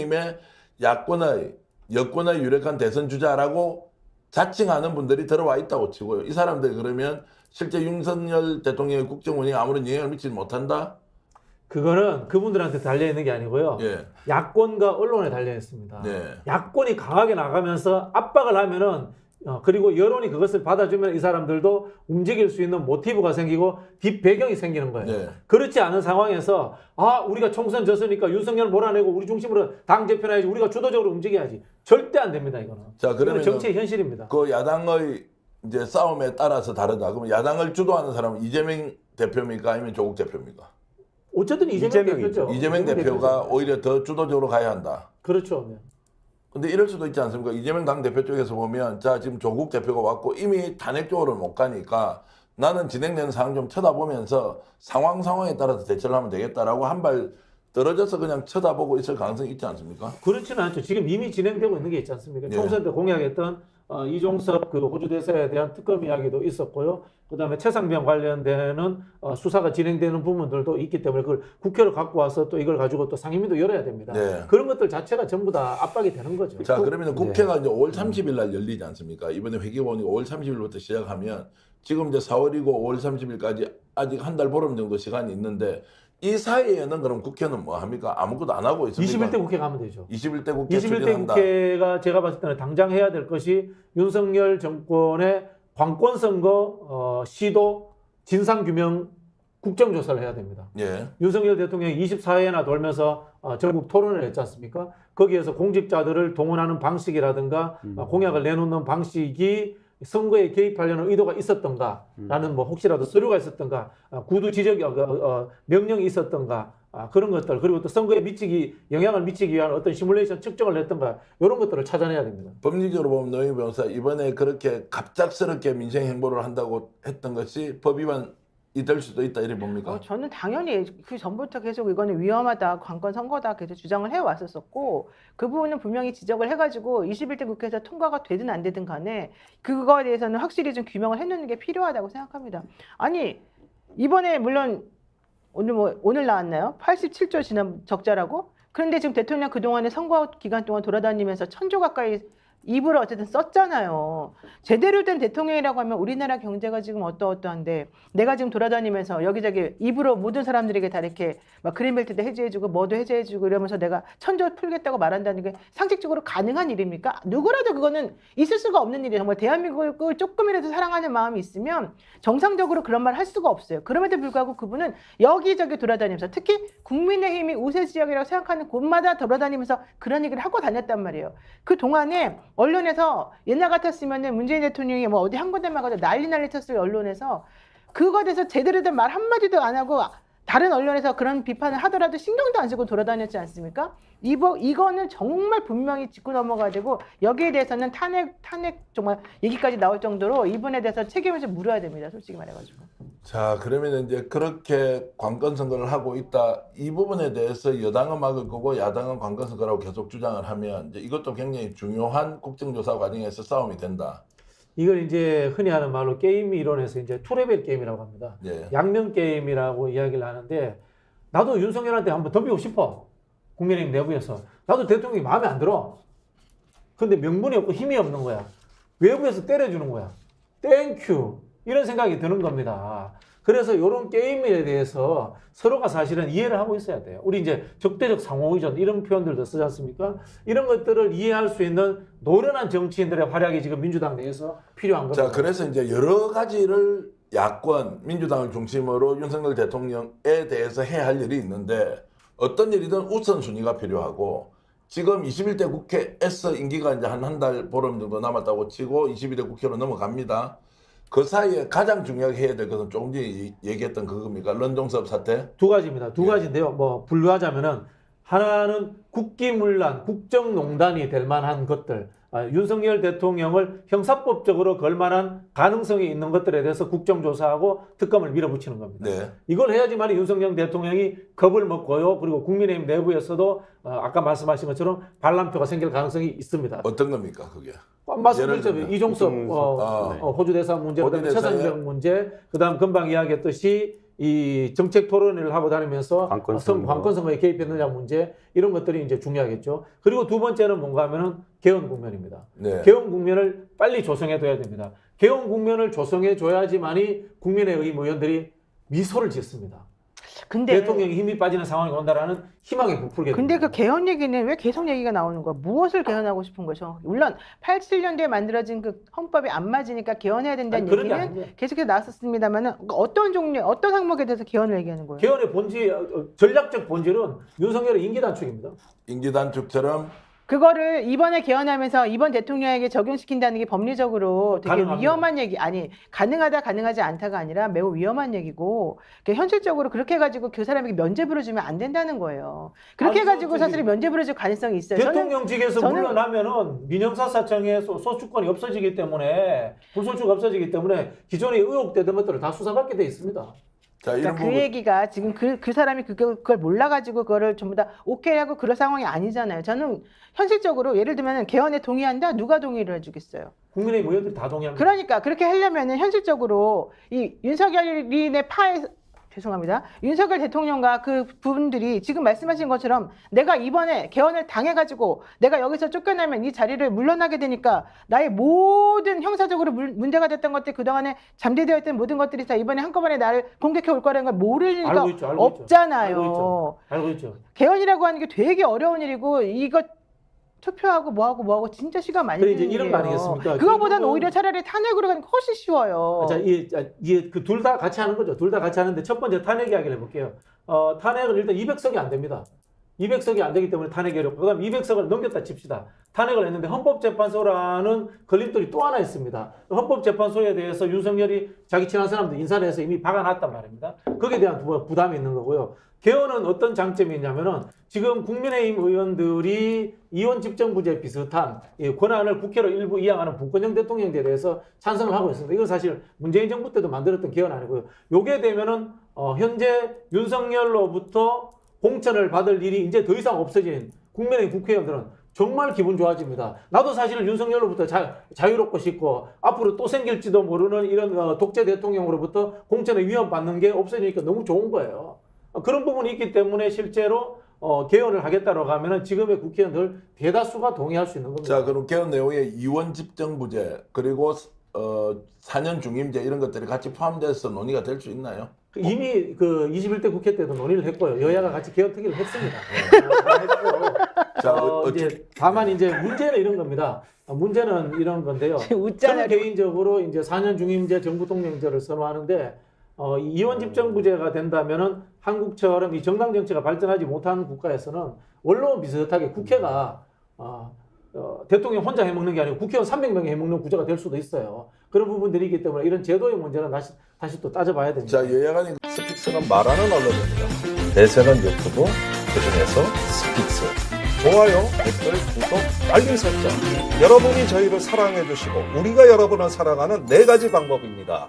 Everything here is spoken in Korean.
국민의힘의 야권의 여권의 유력한 대선 주자라고 자칭하는 분들이 들어와 있다고 치고요. 이 사람들 그러면 실제 윤석열 대통령의 국정 운영에 아무런 영향을 미치지 못한다? 그거는 그분들한테 달려 있는 게 아니고요. 예. 야권과 언론에 달려 있습니다. 네. 야권이 강하게 나가면서 압박을 하면은 어, 그리고 여론이 그것을 받아주면 이 사람들도 움직일 수 있는 모티브가 생기고 뒷 배경이 생기는 거예요. 네. 그렇지 않은 상황에서 아 우리가 총선 졌으니까 윤석열 몰아내고 우리 중심으로 당 대표해야지 우리가 주도적으로 움직여야지 절대 안 됩니다 이거는. 자, 그러면 정치의 현실입니다. 그 야당의 이제 싸움에 따라서 다르다. 그러면 야당을 주도하는 사람은 이재명 대표입니까? 아니면 조국 대표입니까? 어쨌든 이재명 이재명이죠. 대표죠. 이재명 대표가 오히려 더 주도적으로 가야 한다. 그렇죠. 네. 근데 이럴 수도 있지 않습니까? 이재명 당 대표 쪽에서 보면 자 지금 조국 대표가 왔고 이미 탄핵 쪽으로 못 가니까 나는 진행되는 상황 좀 쳐다보면서 상황 상황에 따라서 대처를 하면 되겠다라고 한 발 떨어져서 그냥 쳐다보고 있을 가능성이 있지 않습니까? 그렇지는 않죠. 지금 이미 진행되고 있는 게 있지 않습니까? 예. 총선 때 공약했던 어, 이종섭 그 호주 대사에 대한 특검 이야기도 있었고요. 그다음에 최상병 관련되는 어, 수사가 진행되는 부분들도 있기 때문에 그걸 국회로 갖고 와서 또 이걸 가지고 또 상임위도 열어야 됩니다. 네. 그런 것들 자체가 전부 다 압박이 되는 거죠. 자 그러면 국회가 이제 5월 30일 날 열리지 않습니까? 이번에 회기본이 5월 30일부터 시작하면 지금 이제 4월이고 5월 30일까지 아직 한 달 보름 정도 시간이 있는데 이 사이에는 그럼 국회는 뭐 합니까? 아무것도 안 하고 있습니까? 21대 국회 가면 되죠. 21대 국회 21대 추진한다. 국회가 제가 봤을 때는 당장 해야 될 것이 윤석열 정권의 관권 선거 어, 시도 진상 규명 국정 조사를 해야 됩니다. 예. 윤석열 대통령이 24회나 돌면서 어, 전국 토론을 했지 않습니까? 거기에서 공직자들을 동원하는 방식이라든가 어, 공약을 내놓는 방식이 선거에 개입하려는 의도가 있었던가라는 뭐 혹시라도 서류가 있었던가? 어, 구두 지적이 어, 어, 명령이 있었던가? 아, 그런 것들. 그리고 또 선거에 미치기 영향을 미치기 위한 어떤 시뮬레이션 측정을 했던가? 이런 것들을 찾아내야 됩니다. 법리적으로 보면 노영희 변호사 이번에 그렇게 갑작스럽게 민생 행보를 한다고 했던 것이 법 위반 이될 수도 있다 이래 봅니까? 어, 저는 당연히 그 전부터 계속 이거는 위험하다, 관건 선거다 계속 주장을 해왔었었고 그 부분은 분명히 지적을 해가지고 21대 국회에서 통과가 되든 안 되든 간에 그거에 대해서는 확실히 좀 규명을 해놓는 게 필요하다고 생각합니다. 아니 이번에 물론 오늘 뭐 오늘 나왔나요? 87조 지난 적자라고? 그런데 지금 대통령 그 동안에 선거 기간 동안 돌아다니면서 천조 가까이 입을 어쨌든 썼잖아요. 제대로 된 대통령이라고 하면 우리나라 경제가 지금 어떠어떠한데 내가 지금 돌아다니면서 여기저기 입으로 모든 사람들에게 다 이렇게 막 그린벨트도 해제해주고 뭐도 해제해주고 이러면서 내가 천조 풀겠다고 말한다는 게 상식적으로 가능한 일입니까? 누구라도 그거는 있을 수가 없는 일이에요. 정말 대한민국을 조금이라도 사랑하는 마음이 있으면 정상적으로 그런 말 할 수가 없어요. 그럼에도 불구하고 그분은 여기저기 돌아다니면서 특히 국민의힘이 우세 지역이라고 생각하는 곳마다 돌아다니면서 그런 얘기를 하고 다녔단 말이에요. 그 동안에 언론에서 옛날 같았으면은 문재인 대통령이 뭐 어디 한 군데만 가도 난리 난리 쳤을 언론에서 그거에 대해서 제대로 된 말 한마디도 안 하고 다른 언론에서 그런 비판을 하더라도 신경도 안 쓰고 돌아다녔지 않습니까? 이거, 이거는 정말 분명히 짚고 넘어가야 되고 여기에 대해서는 탄핵, 탄핵 정말 얘기까지 나올 정도로 이분에 대해서 책임을 좀 물어야 됩니다. 솔직히 말해가지고. 자 그러면 이제 그렇게 관건 선거를 하고 있다 이 부분에 대해서 여당은 막을 거고 야당은 관건 선거라고 계속 주장을 하면 이제 이것도 굉장히 중요한 국정조사 과정에서 싸움이 된다. 이걸 이제 흔히 하는 말로 게임 이론에서 이제 투레벨 게임이라고 합니다. 예. 양면 게임이라고 이야기를 하는데 나도 윤석열한테 한번 덤비고 싶어. 국민의힘 내부에서. 나도 대통령이 마음에 안 들어. 근데 명분이 없고 힘이 없는 거야. 외부에서 때려주는 거야. 땡큐. 이런 생각이 드는 겁니다. 그래서 이런 게임에 대해서 서로가 사실은 이해를 하고 있어야 돼요. 우리 이제 적대적 상호의존 이런 표현들도 쓰지 않습니까? 이런 것들을 이해할 수 있는 노련한 정치인들의 활약이 지금 민주당 내에서 필요한 겁니다. 자 그래서 이제 여러 가지를 야권 민주당을 중심으로 윤석열 대통령에 대해서 해야 할 일이 있는데 어떤 일이든 우선순위가 필요하고 지금 21대 국회에서 임기가 이제 한 한 달 보름 정도 남았다고 치고 22대 국회로 넘어갑니다. 그 사이에 가장 중요하게 해야 될 것은 조금 전에 이- 얘기했던 그겁니까? 런동섭 사태. 두 가지입니다. 두 예. 가지인데요. 뭐 분류하자면은 하나는 국기문란, 국정농단이 될 만한 것들, 아, 윤석열 대통령을 형사법적으로 걸 만한 가능성이 있는 것들에 대해서 국정조사하고 특검을 밀어붙이는 겁니다. 네. 이걸 해야지만 윤석열 대통령이 겁을 먹고요. 그리고 국민의힘 내부에서도 어, 아까 말씀하신 것처럼 반란표가 생길 가능성이 있습니다. 어떤 겁니까 그게? 말씀드렸죠. 이종섭 국정농단. 어, 아. 어, 호주 대사 문제, 그다음에 최상병 문제, 그다음 금방 이야기했듯이 이 정책 토론회를 하고 다니면서 선- 선거. 관건 선거에 개입했느냐 문제 이런 것들이 이제 중요하겠죠. 그리고 두 번째는 뭔가 하면은 개헌 국면입니다. 네. 개헌 국면을 빨리 조성해 둬야 됩니다. 개헌 국면을 조성해 줘야지만이 국민의힘 의원들이 미소를 짓습니다. 근데 대통령이 힘이 빠지는 상황이 온다라는 희망에 부풀게 근데. 그 개헌 얘기는 왜 계속 얘기가 나오는 거야? 무엇을 개헌하고 싶은 거죠? 물론 87년도에 만들어진 그 헌법이 안 맞으니까 개헌해야 된다는 아니, 얘기는. 계속해서 나왔었습니다만은 어떤 종류, 어떤 항목에 대해서 개헌을 얘기하는 거예요? 개헌의 본질, 전략적 본질은 윤석열의 임기 단축입니다. 임기 단축처럼 그거를 이번에 개헌하면서 이번 대통령에게 적용시킨다는 게 법리적으로 되게 가능합니다. 위험한 얘기 아니 가능하다 가능하지 않다가 아니라 매우 위험한 얘기고 그 현실적으로 그렇게 해가지고 그 사람에게 면죄부를 주면 안 된다는 거예요. 그렇게 아니, 해가지고 사실 면죄부를 줄 가능성이 있어요. 대통령직에서 저는- 물러나면은 민형사사청의 소- 소추권이 없어지기 때문에 불소추가 없어지기 때문에 기존에 의혹되던 것들을 다 수사받게 돼 있습니다. 자 그러니까 그 부분 얘기가 지금 그, 그 사람이 그걸, 그걸 몰라가지고 그거를 전부 다 오케이 하고 그럴 상황이 아니잖아요. 저는 현실적으로 예를 들면 개헌에 동의한다? 누가 동의를 해주겠어요? 국민의힘 의원들이 다 동의합니다. 그러니까 그렇게 하려면은 현실적으로 이 윤석열인의 파에 죄송합니다. 윤석열 대통령과 그 분들이 지금 말씀하신 것처럼 내가 이번에 개헌을 당해가지고 내가 여기서 쫓겨나면 이 자리를 물러나게 되니까 나의 모든 형사적으로 물- 문제가 됐던 것들 그동안에 잠재되어 있던 모든 것들이 다 이번에 한꺼번에 나를 공격해 올 거라는 걸 모를 리가 있죠, 알고. 없잖아요. 알고 있죠. 알고 있죠. 개헌이라고 하는 게 되게 어려운 일이고 이거 투표하고 뭐하고 뭐하고 진짜 시간 많이 그래, 드는 이제 이런 거 아니겠습니까? 그거보다는 결국은- 오히려 차라리 탄핵으로 가는 게 훨씬 쉬워요. 자, 이, 이, 그둘 다 같이 하는 거죠. 둘 다 같이 하는데 첫 번째 탄핵 이야기를 해볼게요. 어, 탄핵은 일단 200석이 안 됩니다. 200석이 안 되기 때문에 탄핵이 어렵고, 그 다음 200석을 넘겼다 칩시다. 탄핵을 했는데 헌법재판소라는 걸림돌이 또 하나 있습니다. 헌법재판소에 대해서 윤석열이 자기 친한 사람들 인사를 해서 이미 박아놨단 말입니다. 거기에 대한 부- 부담이 있는 거고요. 개헌은 어떤 장점이 있냐면은 지금 국민의힘 의원들이 이원 집정부제 비슷한 이 권한을 국회로 일부 이양하는 분권형 대통령제에 대해서 찬성을 하고 있습니다. 이건 사실 문재인 정부 때도 만들었던 개헌 아니고요. 요게 되면은 어, 현재 윤석열로부터 공천을 받을 일이 이제 더 이상 없어진 국민의힘 국회의원들은 정말 기분 좋아집니다. 나도 사실 윤석열로부터 자, 자유롭고 싶고 앞으로 또 생길지도 모르는 이런 어, 독재 대통령으로부터 공천의 위험 받는 게 없어지니까 너무 좋은 거예요. 어, 그런 부분이 있기 때문에 실제로 어, 개헌을 하겠다라고 하면은 지금의 국회의원들 대다수가 동의할 수 있는 겁니다. 자 그럼 개헌 내용에 이원 집정부제 그리고 어 4년 중임제 이런 것들이 같이 포함돼서 논의가 될 수 있나요? 이미 그 21대 국회 때도 논의를 했고요. 여야가 같이 개헌 특위를 했습니다. 다 했고. 자 어, 어, 이제 다만 이제 문제는 이런 겁니다. 어, 문제는 이런 건데요. 저는 웃잖아요. 개인적으로 이제 4년 중임제 정부 통령제를 선호하는데 어, 이 이원 집정부제가 된다면은 한국처럼 이 정당 정치가 발전하지 못한 국가에서는 원로 비슷하게 국회가 어, 어, 대통령 혼자 해먹는 게 아니고 국회의원 300명이 해먹는 구조가 될 수도 있어요. 그런 부분들이 있기 때문에 이런 제도의 문제는 다시 다시 또 따져봐야 됩니다. 자 여야간이 스픽스는 말하는 언론입니다. 대세는 유튜브, 그중에서 스픽스. 좋아요, 댓글, 구독, 알림 설정. 여러분이 저희를 사랑해 주시고 우리가 여러분을 사랑하는 네 가지 방법입니다.